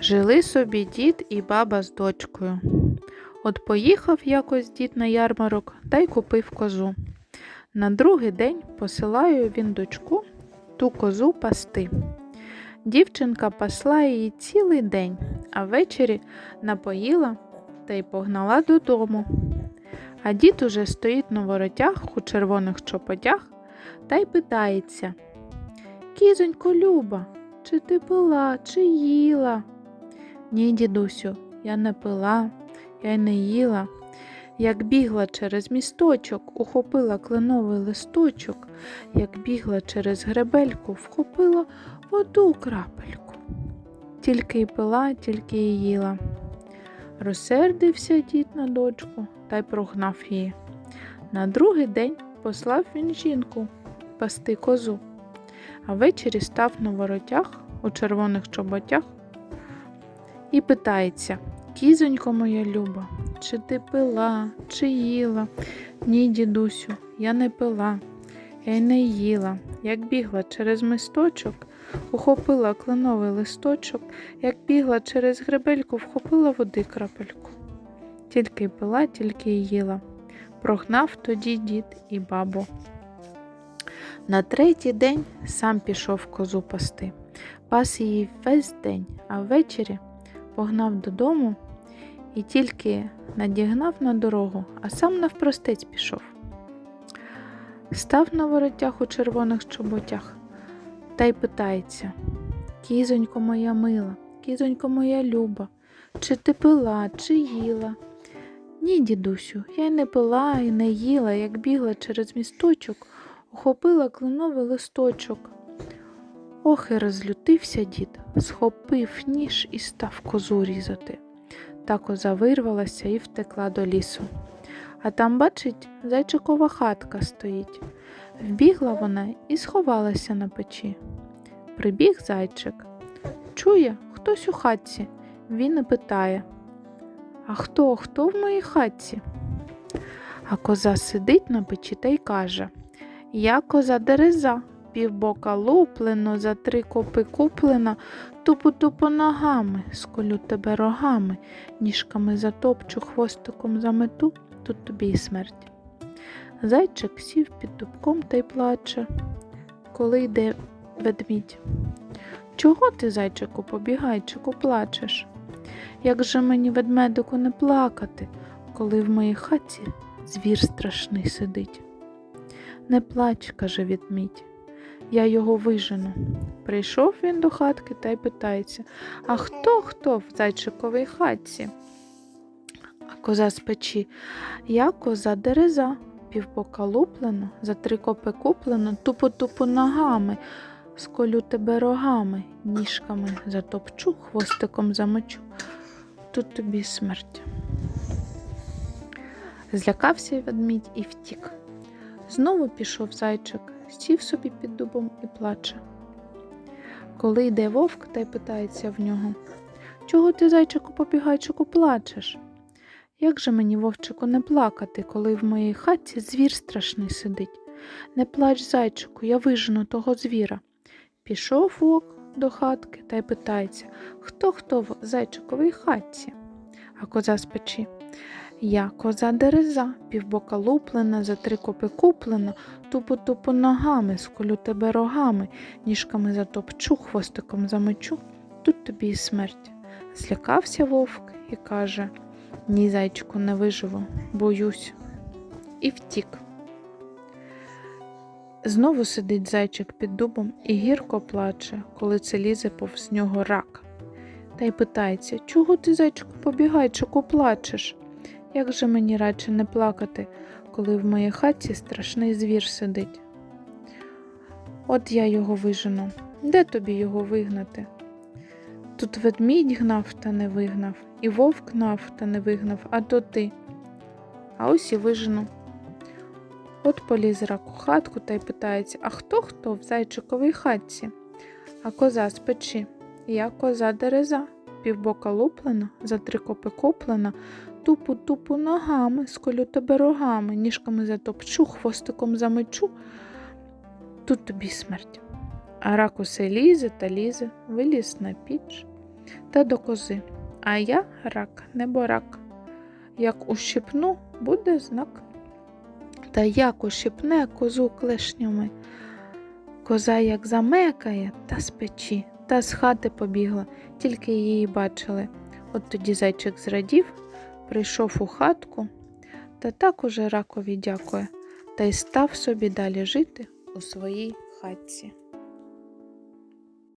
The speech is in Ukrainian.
Жили собі дід і баба з дочкою. От поїхав якось дід на ярмарок та й купив козу. На другий день посилає він дочку ту козу пасти. Дівчинка пасла її цілий день, а ввечері напоїла та й погнала додому. А дід уже стоїть на воротях у червоних чопотях та й питається Кізонько Люба, чи ти пила, чи їла? Ні, дідусю, я не пила, я й не їла. Як бігла через місточок, ухопила кленовий листочок, як бігла через гребельку, вхопила воду крапельку. Тільки й пила, тільки й їла. Розсердився дід на дочку та й прогнав її. На другий день послав він жінку пасти козу, а ввечері став на воротях у червоних чоботях і питається Кізонько моя люба, чи ти пила, чи їла? Ні, дідусю, я не пила, я й не їла. Як бігла через мисточок, ухопила кленовий листочок, як бігла через гребельку, вхопила води крапельку. Тільки й пила, тільки й їла. Прогнав тоді дід і бабу. На третій день сам пішов козу пасти. Пас її весь день, а ввечері погнав додому і тільки надігнав на дорогу, а сам навпростець пішов. Став на воротях у червоних чоботях та й питається Кізонько моя мила, кізонько моя люба, чи ти пила, чи їла? Ні, дідусю, я й не пила і не їла, як бігла через місточок, ухопила кленовий листочок. Ох, і розлютився дід, схопив ніж і став козу різати. Та коза вирвалася і втекла до лісу. А там, бачить, зайчикова хатка стоїть. Вбігла вона і сховалася на печі. Прибіг зайчик. Чує, хтось у хатці. Він і питає А хто, хто в моїй хатці? А коза сидить на печі та й каже Я коза дереза, півбока луплено, за три копи куплена, тупу-тупу ногами, сколю тебе рогами, ніжками затопчу, хвостиком замету, тут тобі й смерть. Зайчик сів під дубком та й плаче, коли йде ведмідь. Чого ти, зайчику, побігайчику, плачеш? Як же мені ведмедику не плакати, коли в моїй хаті звір страшний сидить? Не плач, каже ведмідь, я його вижену. Прийшов він до хатки та й питається А хто хто в зайчиковій хатці? А коза з печі Я коза дереза, півбока луплено, за три копи куплено, тупо-тупо ногами, сколю тебе рогами, ніжками затопчу, хвостиком замочу. Тут тобі смерть. Злякався ведмідь і втік. Знову пішов зайчик, сів собі під дубом і плаче. Коли йде вовк та й питається в нього Чого ти, зайчику, побігайчику, плачеш? Як же мені, вовчику, не плакати, коли в моїй хатці звір страшний сидить? Не плач, зайчику, я вижену того звіра. Пішов вовк до хатки та й питається Хто хто в зайчиковій хатці? А коза з печі. Я коза дереза, півбока луплена, за три копи куплена, тупо-тупо ногами, сколю тебе рогами, ніжками затопчу, хвостиком замечу, тут тобі і смерть. Злякався вовк і каже Ні, зайчику, не виживу, боюсь. І втік. Знову сидить зайчик під дубом і гірко плаче, коли це лізе повз нього рак. Та й питається Чого ти, зайчику, побігайчику, плачеш? Як же мені радше не плакати, коли в моїй хаті страшний звір сидить? От я його вижену. Де тобі його вигнати? Тут ведмідь гнав та не вигнав, і вовк гнав та не вигнав, а то ти. А ось і вижену. От поліз рак у хатку та й питається А хто хто в зайчиковій хатці? А коза з печі. Я коза дереза, півбока луплена, за три копи куплена, тупу-тупу ногами, сколю тебе рогами, ніжками затопчу, хвостиком замечу. Тут тобі смерть. А рак усе лізе та лізе, виліз на піч, та до кози. А я рак, не борак. Як ущипну, буде знак. Та як ущипне козу клешнями. Коза як замекає та з печі, та з хати побігла, тільки її бачили. От тоді зайчик зрадів, прийшов у хатку, та так уже ракові дякує, та й став собі далі жити у своїй хатці.